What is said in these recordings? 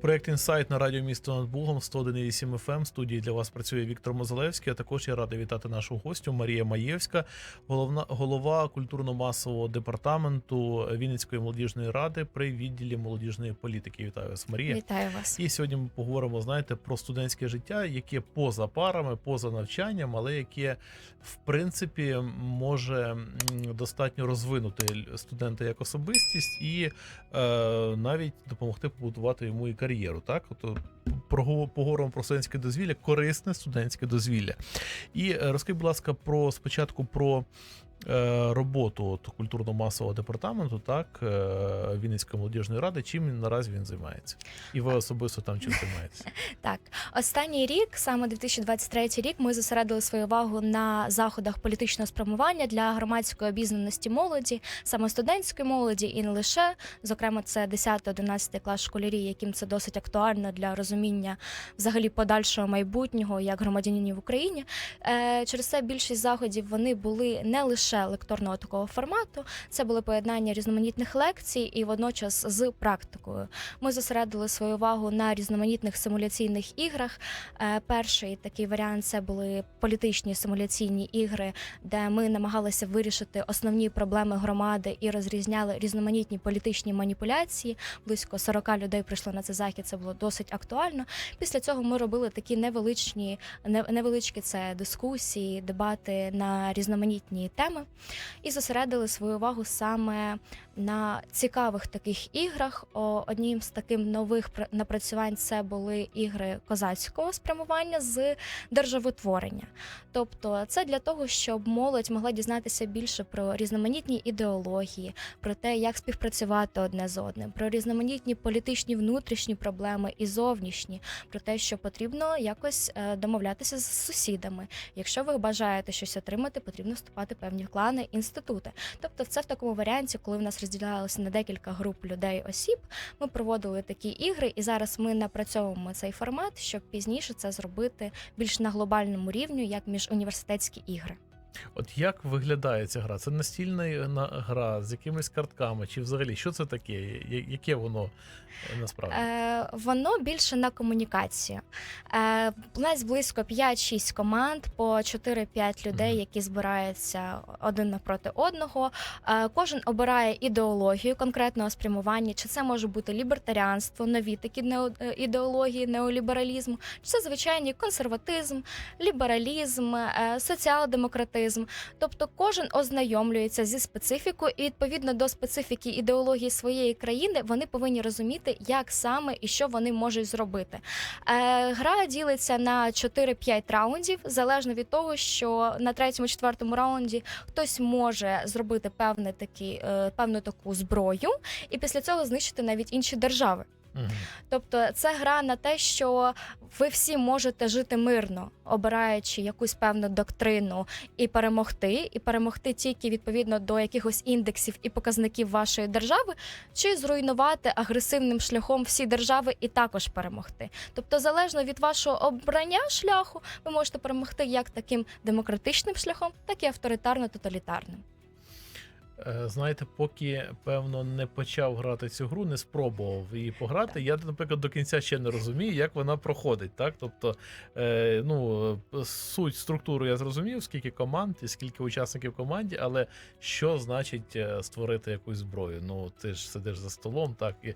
Проект інсайт на радіо місто над Бугом 101,8 FM. В студії для вас працює Віктор Мозалевський. А також я радий вітати нашу гостю Марія Маєвська, головна голова культурно-масового департаменту Вінницької молодіжної ради при відділі молодіжної політики. Вітаю вас, Марія. Вітаю вас. І сьогодні ми поговоримо, знаєте, про студентське життя, яке поза парами, поза навчанням, але яке в принципі може достатньо розвинути студента як особистість і е, навіть допомогти побудувати йому і кар'єру. Так, от поговоримо про студентське дозвілля, корисне студентське дозвілля. І е, розкажіть, будь ласка, про спочатку про. Е, Роботу от, культурно-масового департаменту, так е, Вінницької молодіжної ради, чим наразі він займається, і ви особисто там чим займаєтеся? Так, останній рік, саме 2023 рік, ми зосередили свою увагу на заходах політичного спрямування для громадської обізнаності молоді, саме студентської молоді, і не лише. Зокрема, це 10-11 клас школярів, яким це досить актуально для розуміння взагалі подальшого майбутнього як громадянинів в Україні. Е, через це більшість заходів вони були не лише лекторного такого формату, це були поєднання різноманітних лекцій і водночас з практикою. Ми зосередили свою увагу на різноманітних симуляційних іграх. Е, Перший такий варіант це були політичні симуляційні ігри, де ми намагалися вирішити основні проблеми громади і розрізняли різноманітні політичні маніпуляції. Близько 40 людей прийшло на цей захід. Це було досить актуально. Після цього ми робили такі невеличні, невеличкі це дискусії, дебати на різноманітні теми і зосередили свою увагу саме на цікавих таких іграх. О, Одним з таких нових напрацювань це були ігри козацького спрямування з державотворення. Тобто, це для того, щоб молодь могла дізнатися більше про різноманітні ідеології, про те, як співпрацювати одне з одним, про різноманітні політичні внутрішні проблеми і зовнішні, про те, що потрібно якось е, домовлятися з сусідами. Якщо ви бажаєте щось отримати, потрібно вступати в певні клани, інститути. Тобто, це в такому варіанті, коли в нас розділялося на декілька груп людей осіб, ми проводили такі ігри, і зараз ми напрацьовуємо цей формат, щоб пізніше це зробити більш на глобальному рівні, як міжуніверситетські ігри. От як виглядає ця гра? Це настільна е, гра з якимись картками, чи взагалі що це таке? Яке воно е, насправді? Е, воно більше на комунікацію. Е, у нас близько 5-6 команд по 4-5 людей, які збираються один напроти одного. Е, кожен обирає ідеологію конкретного спрямування, чи це може бути лібертаріанство, нові такі нео- е, ідеології неолібералізму, чи це звичайний консерватизм, лібералізм, е, соціал-демократизм. Тобто кожен ознайомлюється зі специфікою, і відповідно до специфіки ідеології своєї країни вони повинні розуміти, як саме і що вони можуть зробити. Е, гра ділиться на 4-5 раундів, залежно від того, що на третьому-четвертому раунді хтось може зробити певне такі, е, певну таку зброю, і після цього знищити навіть інші держави. Мгм. Тобто це гра на те, що ви всі можете жити мирно, обираючи якусь певну доктрину і перемогти, і перемогти тільки відповідно до якихось індексів і показників вашої держави, чи зруйнувати агресивним шляхом всі держави і також перемогти. Тобто, залежно від вашого обрання шляху, ви можете перемогти як таким демократичним шляхом, так і авторитарно-тоталітарним. Е, Знаєте, поки певно не почав грати цю гру, не спробував її пограти. Я, наприклад, до кінця ще не розумію, як вона проходить. Так, тобто, е, ну суть структуру я зрозумів, скільки команд і скільки учасників в команді, але що значить е, створити якусь зброю? Ну ти ж сидиш за столом, так і.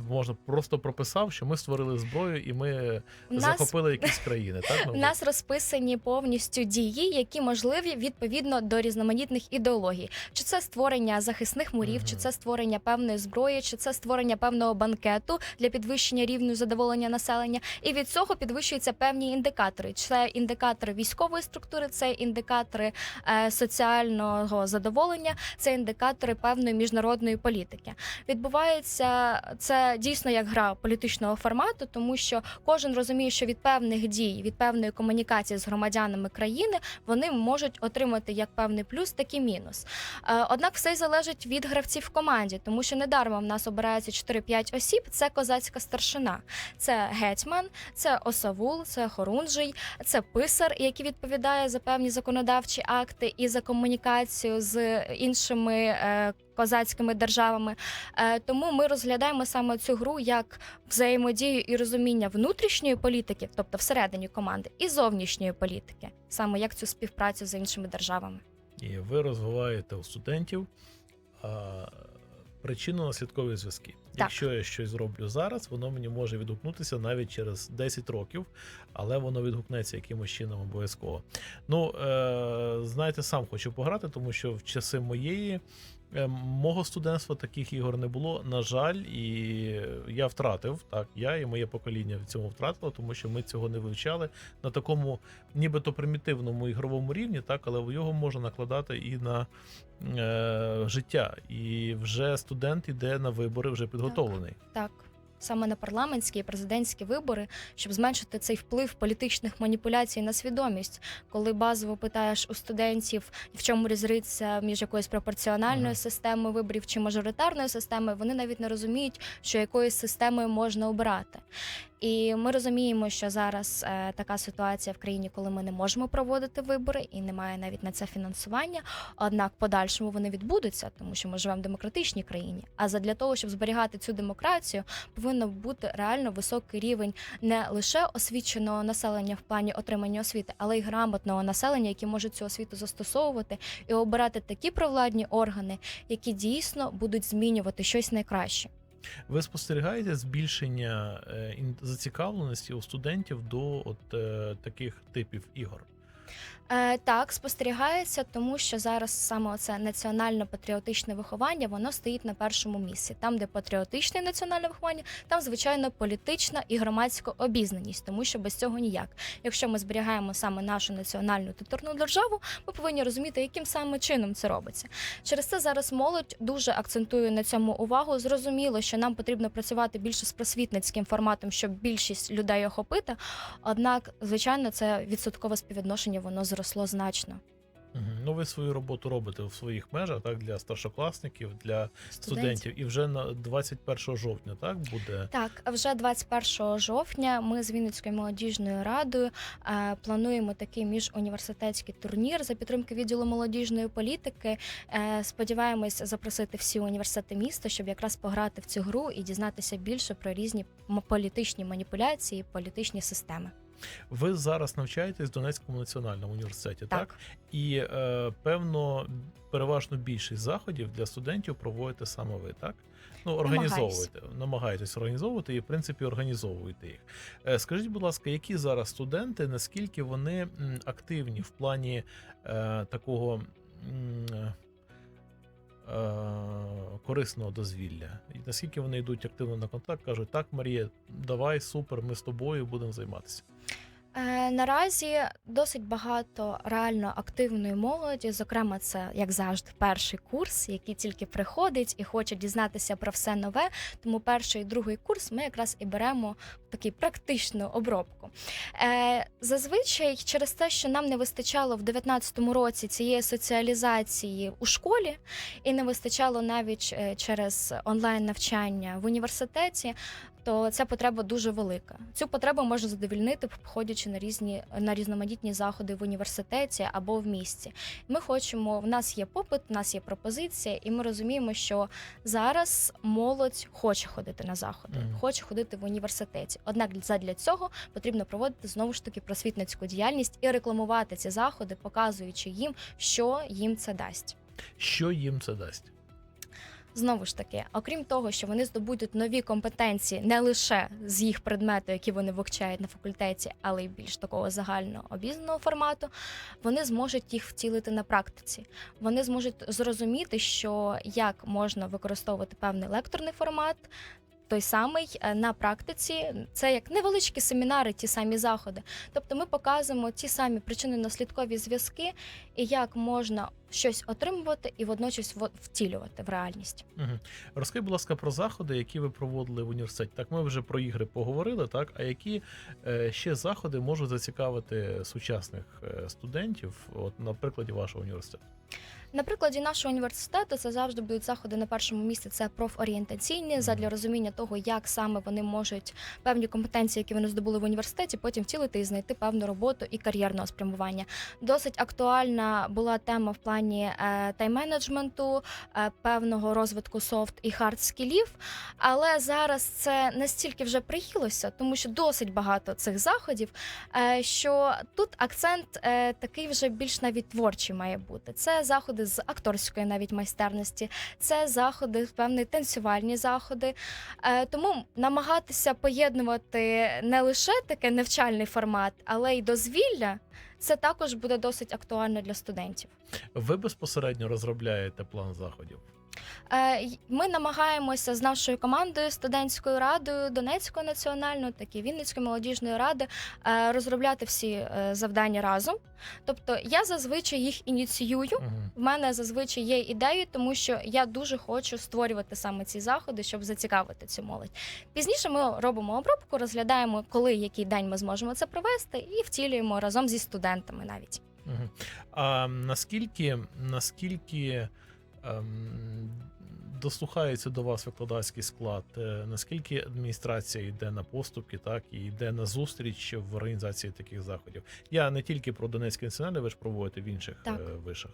Можна просто прописав, що ми створили зброю і ми нас захопили якісь країни. Так У нас розписані повністю дії, які можливі відповідно до різноманітних ідеологій. Чи це створення захисних мурів, Мгм. чи це створення певної зброї, чи це створення певного банкету для підвищення рівню задоволення населення. І від цього підвищуються певні індикатори. Це індикатори військової структури, це індикатори е, соціального задоволення, це індикатори певної міжнародної політики. Відбувається це дійсно як гра політичного формату, тому що кожен розуміє, що від певних дій, від певної комунікації з громадянами країни вони можуть отримати як певний плюс, так і мінус. Е, Однак все залежить від гравців в команді, тому що недарма в нас обирається 4-5 осіб. Це козацька старшина, це гетьман, це осавул, це хорунжий, це писар, який відповідає за певні законодавчі акти і за комунікацію з іншими е, козацькими державами. Е, Тому ми розглядаємо саме цю гру як взаємодію і розуміння внутрішньої політики, тобто всередині команди, і зовнішньої політики, саме як цю співпрацю з іншими державами. І ви розвиваєте у студентів причинно-наслідкові зв'язки. Якщо я щось зроблю зараз, воно мені може відгукнутися навіть через 10 років, але воно відгукнеться якимось чином обов'язково. Ну, е, знаєте, сам хочу пограти, тому що в часи моєї. Е, Мого студентства таких ігор не було. На жаль, і я втратив так. Я і моє покоління в цьому втратило, тому що ми цього не вивчали на такому, нібито примітивному ігровому рівні, так, але його можна накладати і на е, життя. І вже студент іде на вибори, вже підготовлений. Так. Саме на парламентські і президентські вибори, щоб зменшити цей вплив політичних маніпуляцій на свідомість, коли базово питаєш у студентів, в чому різниця між якоюсь пропорціональною системою виборів чи мажоритарною системою, вони навіть не розуміють, що якоюсь системою можна обирати. І ми розуміємо, що зараз е, така ситуація в країні, коли ми не можемо проводити вибори, і немає навіть на це фінансування. Однак, подальшому вони відбудуться, тому що ми живемо в демократичній країні. А задля того, щоб зберігати цю демократію, повинно бути реально високий рівень не лише освіченого населення в плані отримання освіти, але й грамотного населення, які можуть цю освіту застосовувати і обирати такі провладні органи, які дійсно будуть змінювати щось найкраще. Ви спостерігаєте збільшення е, зацікавленості у студентів до от е, таких типів ігор? Е, так, спостерігається, тому що зараз саме оце національно-патріотичне виховання воно стоїть на першому місці. Там, де патріотичне національне виховання, там звичайно політична і громадська обізнаність, тому що без цього ніяк. Якщо ми зберігаємо саме нашу національну титульну державу, ми повинні розуміти, яким саме чином це робиться. Через це зараз молодь дуже акцентує на цьому увагу. Зрозуміло, що нам потрібно працювати більше з просвітницьким форматом, щоб більшість людей охопити. Однак, звичайно, це відсоткове співвідношення воно зросло значно. Ну, ви свою роботу робите в своїх межах, так, для старшокласників, для студентів. І вже на 21 жовтня, так, буде. Так, вже 21 жовтня ми з Вінницькою молодіжною радою е, плануємо такий міжуніверситетський турнір за підтримки відділу молодіжної політики. Е, сподіваємось запросити всі університети міста, щоб якраз пограти в цю гру і дізнатися більше про різні політичні маніпуляції, політичні системи. Ви зараз навчаєтесь в Донецькому національному університеті, так? Так. І е, певно, переважно більшість заходів для студентів проводите саме ви, так? Ну, організовуєте, намагаєтесь організовувати і, в принципі, організовуєте їх. Е, скажіть, будь ласка, які зараз студенти, наскільки вони активні в плані е, такого е, корисного дозвілля? І наскільки вони йдуть активно на контакт, кажуть, так, Марія, давай, супер, ми з тобою будемо займатися. Е, наразі досить багато реально активної молоді. Зокрема, це як завжди перший курс, який тільки приходить і хоче дізнатися про все нове. Тому перший і другий курс ми якраз і беремо таку практичну обробку. Е, зазвичай, через те, що нам не вистачало в 2019 році цієї соціалізації у школі, і не вистачало навіть е, через онлайн навчання в університеті то ця потреба дуже велика. Цю потребу можна задовільнити, входячи на різні на різноманітні заходи в університеті або в місті. Ми хочемо, в нас є попит, в нас є пропозиція, і ми розуміємо, що зараз молодь хоче ходити на заходи, Мгм. хоче ходити в університеті. Однак задля цього потрібно проводити знову ж таки просвітницьку діяльність і рекламувати ці заходи, показуючи їм, що їм це дасть. Що їм це дасть? Знову ж таки, окрім того, що вони здобудуть нові компетенції не лише з їх предмету, які вони вивчають на факультеті, але й більш такого загального обізнаного формату, вони зможуть їх втілити на практиці. Вони зможуть зрозуміти, що як можна використовувати певний лекторний формат. Той самий е, на практиці. Це як невеличкі семінари, ті самі заходи. Тобто ми показуємо ті самі причинно-наслідкові зв'язки і як можна щось отримувати і водночас во- втілювати в реальність. Угу. Розкажіть, будь ласка, про заходи, які ви проводили в університеті. Так, ми вже про ігри поговорили, так. А які е, ще заходи можуть зацікавити сучасних е, студентів, от на прикладі вашого університету? На прикладі нашого університету це завжди будуть заходи на першому місці. Це профорієнтаційні задля розуміння того, як саме вони можуть певні компетенції, які вони здобули в університеті, потім втілити і знайти певну роботу і кар'єрного спрямування. Досить актуальна була тема в плані е, тайм-менеджменту, е, певного розвитку софт і хард скілів. Але зараз це настільки вже приїлося, тому що досить багато цих заходів, е, що тут акцент такий вже більш навіть творчий має бути. Це заходи з акторської навіть майстерності, це заходи, певні танцювальні заходи. Е, Тому намагатися поєднувати не лише таке навчальний формат, але й дозвілля. Це також буде досить актуально для студентів. Ви безпосередньо розробляєте план заходів. Е, Ми намагаємося з нашою командою, студентською радою Донецької національної, так і Вінницької молодіжної ради е, розробляти всі е, завдання разом. Тобто я зазвичай їх ініціюю. В мене зазвичай є ідеї, тому що я дуже хочу створювати саме ці заходи, щоб зацікавити цю молодь. Пізніше ми робимо обробку, розглядаємо, коли який день ми зможемо це провести, і втілюємо разом зі студентами навіть. А наскільки, наскільки дослухається до вас викладацький склад? Е, Наскільки адміністрація йде на поступки, так і йде на зустріч в організації таких заходів? Я не тільки про Донецький національний ви ж проводите в інших Так. е, вишах.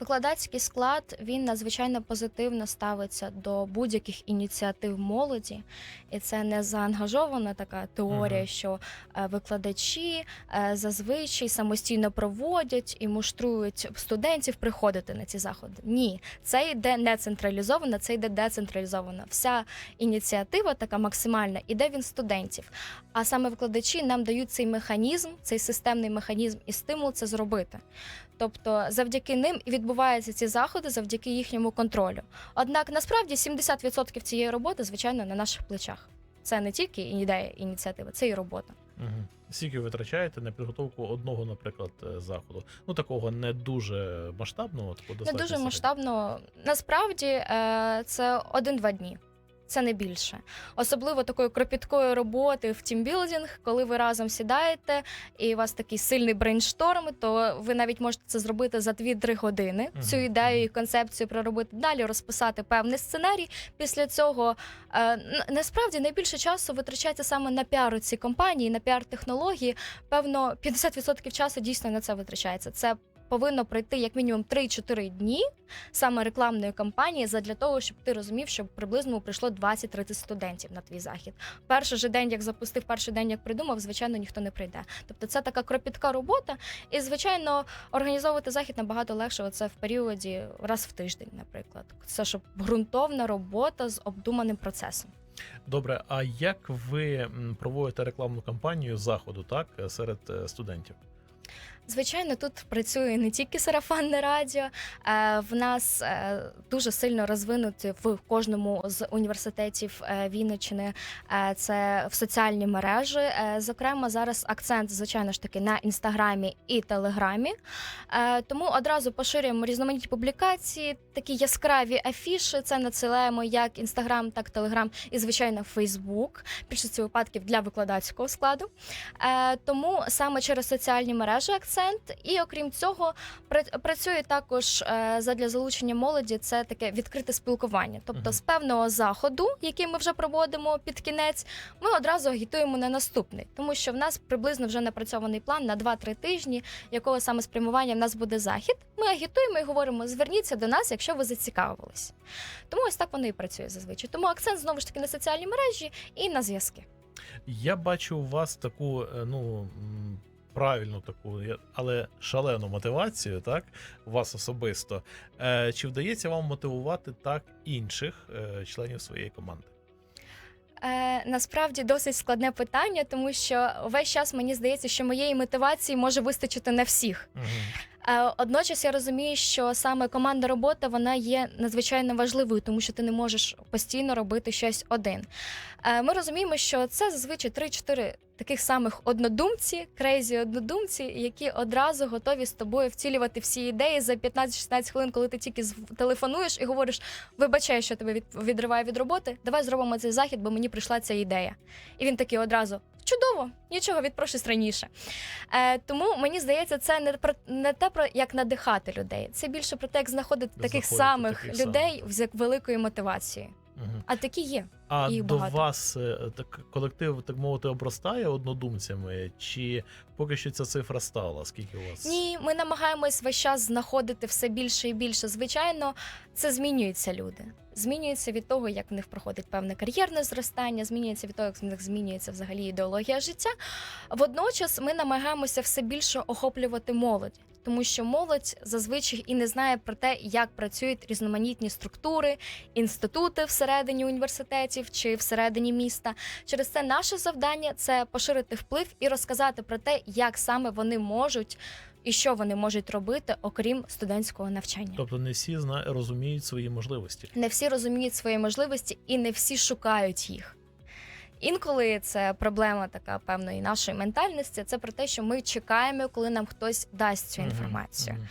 Викладацький склад він надзвичайно позитивно ставиться до будь-яких ініціатив молоді, і це не заангажована така теорія, Мгм. що е, викладачі е, зазвичай самостійно проводять і муштрують студентів приходити на ці заходи. Ні, це йде не централізовано, це йде децентралізовано. Вся ініціатива така максимальна іде від студентів. А саме викладачі нам дають цей механізм, цей системний механізм і стимул це зробити. Тобто, завдяки ним і відбуваються ці заходи, завдяки їхньому контролю. Однак насправді 70% цієї роботи, звичайно, на наших плечах. Це не тільки ідея ініціативи, це і робота. Угу. Скільки ви витрачаєте на підготовку одного, наприклад, е, заходу? Ну такого не дуже масштабного, такого Не дуже середнього. масштабно. Насправді е, це один-два дні. Це не більше, особливо такої кропіткої роботи в тімбілдинг, коли ви разом сідаєте і у вас такий сильний брейншторм, то ви навіть можете це зробити за 2-3 години. Цю ідею і концепцію проробити далі, розписати певний сценарій. Після цього е, насправді найбільше часу витрачається саме на піар ці компанії, на піар технології. Певно, 50% часу дійсно на це витрачається. Це повинно пройти як мінімум 3-4 дні саме рекламної кампанії задля того, щоб ти розумів, що приблизно прийшло 20-30 студентів на твій захід. Перший же день, як запустив, перший день, як придумав, звичайно, ніхто не прийде. Тобто це така кропітка робота, і звичайно, організовувати захід набагато легше. Оце в періоді раз в тиждень, наприклад. Це щоб ґрунтовна робота з обдуманим процесом. Добре, а як ви проводите рекламну кампанію заходу, так, серед е, студентів? Звичайно, тут працює не тільки сарафанне радіо. Е, В нас е, дуже сильно розвинуті в кожному з університетів е, Вінниччини. Це в соціальні мережі. Зокрема, зараз акцент, звичайно ж таки, на інстаграмі і телеграмі. Тому одразу поширюємо різноманітні публікації, такі яскраві афіши. Це надсилаємо як інстаграм, так і телеграм, і звичайно Фейсбук. Більшості випадків для викладацького складу. Тому саме через соціальні мережі акцент. І окрім цього, працює також е, задля залучення молоді. Це таке відкрите спілкування. Тобто, з певного заходу, який ми вже проводимо під кінець, ми одразу агітуємо на наступний, тому що в нас приблизно вже напрацьований план на 2-3 тижні, якого саме спрямування в нас буде захід. Ми агітуємо і говоримо: зверніться до нас, якщо ви зацікавились. Тому ось так воно і працює зазвичай. Тому акцент знову ж таки на соціальні мережі і на зв'язки. Я бачу у вас таку, е, ну. Правильну таку, але шалену мотивацію, так, вас особисто. Е, Чи вдається вам мотивувати так інших е, членів своєї команди? Е, насправді досить складне питання, тому що весь час мені здається, що моєї мотивації може вистачити на всіх. Угу. Е, Одночас я розумію, що саме команда робота вона є надзвичайно важливою, тому що ти не можеш постійно робити щось один. Е, Ми розуміємо, що це зазвичай 3-4 таких самих однодумці, крейзі однодумці, які одразу готові з тобою вцілювати всі ідеї за 15-16 хвилин, коли ти тільки телефонуєш і говориш: вибачай, що тебе відриває від роботи, давай зробимо цей захід, бо мені прийшла ця ідея. І він такий одразу. Чудово, нічого відпрошусь раніше. Е, тому мені здається, це не про не те про як надихати людей. Це більше про те, як знаходити таких самих таких людей з великою мотивацією. А такі є. А Їх до багато. вас е, так колектив, так мовити, обростає однодумцями, чи поки що ця цифра стала? Скільки у вас? Ні, ми намагаємось весь час знаходити все більше і більше. Звичайно, це змінюються люди. Змінюється від того, як в них проходить певне кар'єрне зростання, змінюється від того, як в них змінюється взагалі ідеологія життя. Водночас ми намагаємося все більше охоплювати молодь, тому що молодь зазвичай і не знає про те, як працюють різноманітні структури, інститути всередині університетів чи всередині міста. Через це наше завдання це поширити вплив і розказати про те, як саме вони можуть і що вони можуть робити, окрім студентського навчання. Тобто не всі розуміють свої можливості. Не всі розуміють свої можливості і не всі шукають їх. Інколи це проблема така певної нашої ментальності. Це про те, що ми чекаємо, коли нам хтось дасть цю інформацію. мгм. Е,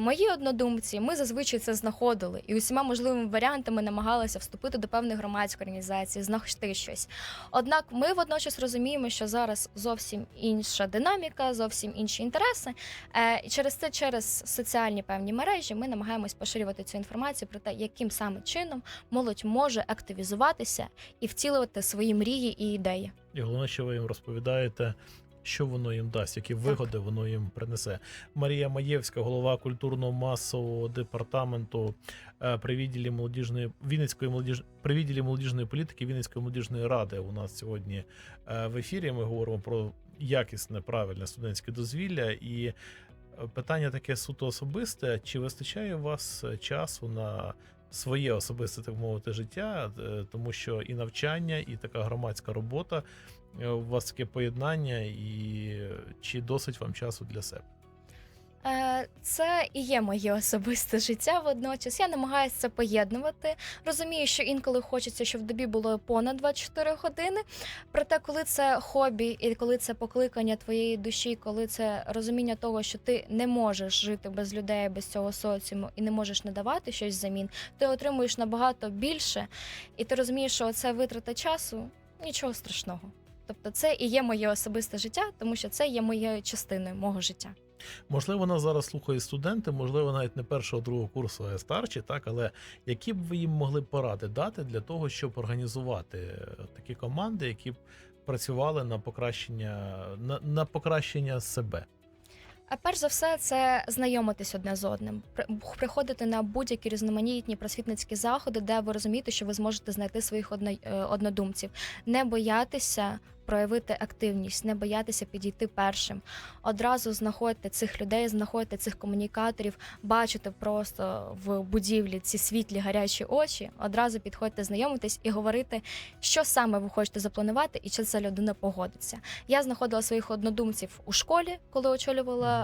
мої однодумці, ми зазвичай це знаходили і усіма можливими варіантами намагалися вступити до певних громадських організацій, знайти щось. Однак ми водночас розуміємо, що зараз зовсім інша динаміка, зовсім інші інтереси. Е, і через це, через соціальні певні мережі, ми намагаємось поширювати цю інформацію про те, яким саме чином молодь може активізуватися і втілювати свої мрії і ідеї. І головне, що ви їм розповідаєте, що воно їм дасть, які вигоди воно їм принесе. Марія Маєвська, голова культурно-масового департаменту е, при відділі молодіжної Вінницької молодіж при відділі молодіжної політики Вінницької молодіжної ради. У нас сьогодні е, в ефірі. Ми говоримо про якісне, правильне студентське дозвілля і. е, Питання таке суто особисте. Чи вистачає у вас часу на своє особисте, так мовити, життя, тому що і навчання, і така громадська робота у вас таке поєднання, і е, чи досить вам часу для себе? Е, Це і є моє особисте життя водночас. Я намагаюся це поєднувати. Розумію, що інколи хочеться, щоб в добі було понад 24 години. Проте, коли це хобі, і коли це покликання твоєї душі, коли це розуміння того, що ти не можеш жити без людей, без цього соціуму і не можеш надавати щось взамін, ти отримуєш набагато більше, і ти розумієш, що це витрата часу нічого страшного. Тобто, це і є моє особисте життя, тому що це є моєю частиною мого життя. Можливо, нас зараз слухають студенти, можливо, навіть не першого другого курсу, а старші, так але які б ви їм могли поради дати для того, щоб організувати е, такі команди, які б працювали на покращення на, на покращення себе? А перш за все, це знайомитись одне з одним, приходити на будь-які різноманітні просвітницькі заходи, де ви розумієте, що ви зможете знайти своїх е, однодумців, не боятися проявити активність, не боятися підійти першим. Одразу знаходьте цих людей, знаходьте цих комунікаторів, бачите просто в будівлі ці світлі гарячі очі. Одразу підходьте, знайомитись і говорити, що саме ви хочете запланувати, і чи ця людина погодиться. Я знаходила своїх однодумців у школі, коли очолювала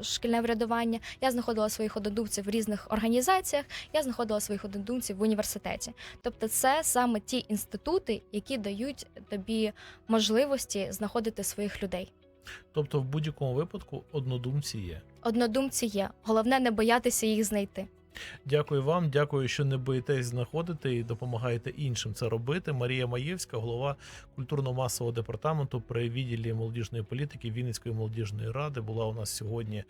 е, шкільне врядування. Я знаходила своїх однодумців в різних організаціях. Я знаходила своїх однодумців в університеті. Тобто, це саме ті інститути, які дають тобі можливості знаходити своїх людей. Тобто, в будь-якому випадку однодумці є. Однодумці є. Головне не боятися їх знайти. Дякую вам, дякую, що не боїтесь знаходити і допомагаєте іншим це робити. Марія Маєвська, голова культурно-масового департаменту при відділі молодіжної політики Вінницької молодіжної ради, була у нас сьогодні е,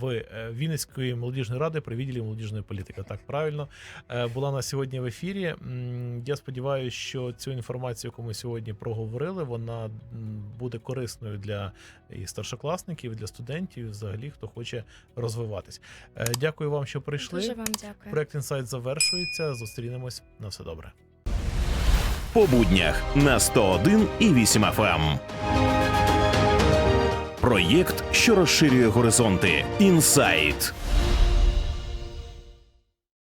в е, Вінницької молодіжної ради при відділі молодіжної політики. Так правильно Е, була у нас сьогодні в ефірі. Я сподіваюся, що цю інформацію, яку ми сьогодні проговорили, вона буде корисною для і старшокласників, і для студентів, і взагалі хто хоче розвиватись. Дякую вам, що прийшли. Дуже вам дякую. Проект інсайт завершується. Зустрінемось на все добре. По буднях на 101 і 8 FM. Проєкт, що розширює горизонти. Інсайт.